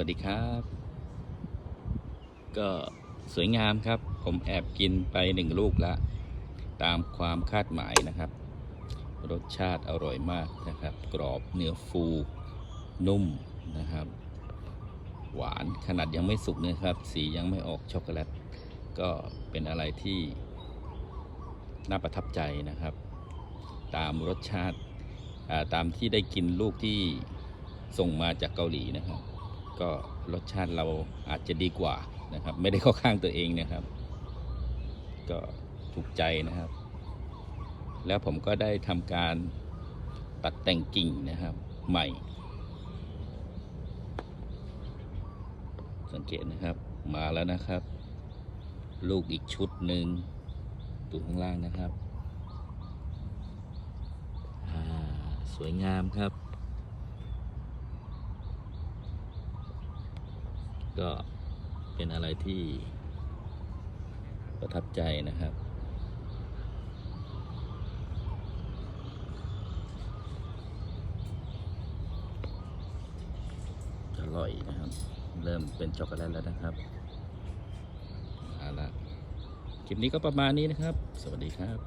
วัสดีครับ ก็สวยงามครับ ผมแอบกินไปหนึ่งลูกละ ตามความคาดหมายนะครับ รสชาติอร่อยมากนะครับ กรอบเนื้อฟูนุ่มนะครับ หวานขนาดยังไม่สุกนะครับ สียังไม่ออกช็อกโกแลต ก็เป็นอะไรที่น่าประทับใจนะครับ ตามรสชาติตามที่ได้กินลูกที่ส่งมาจากเกาหลีนะครับ ก็รสชาติเราอาจจะดีกว่านะครับ ไม่ได้เข้าข้างตัวเองนะครับ ก็ถูกใจนะครับ แล้วผมก็ได้ทำการตัดแต่งกิ่งนะครับ ใหม่ สังเกตนะครับมาแล้วนะครับ ลูกอีกชุดหนึ่งดูข้างล่างนะครับ สวยงามครับ ก็เป็นอะไรที่ประทับใจนะครับ อร่อยนะครับ เริ่มเป็นช็อกโกแลตแล้วนะครับเอาละคลิปนี้ก็ประมาณนี้นะครับ สวัสดีครับ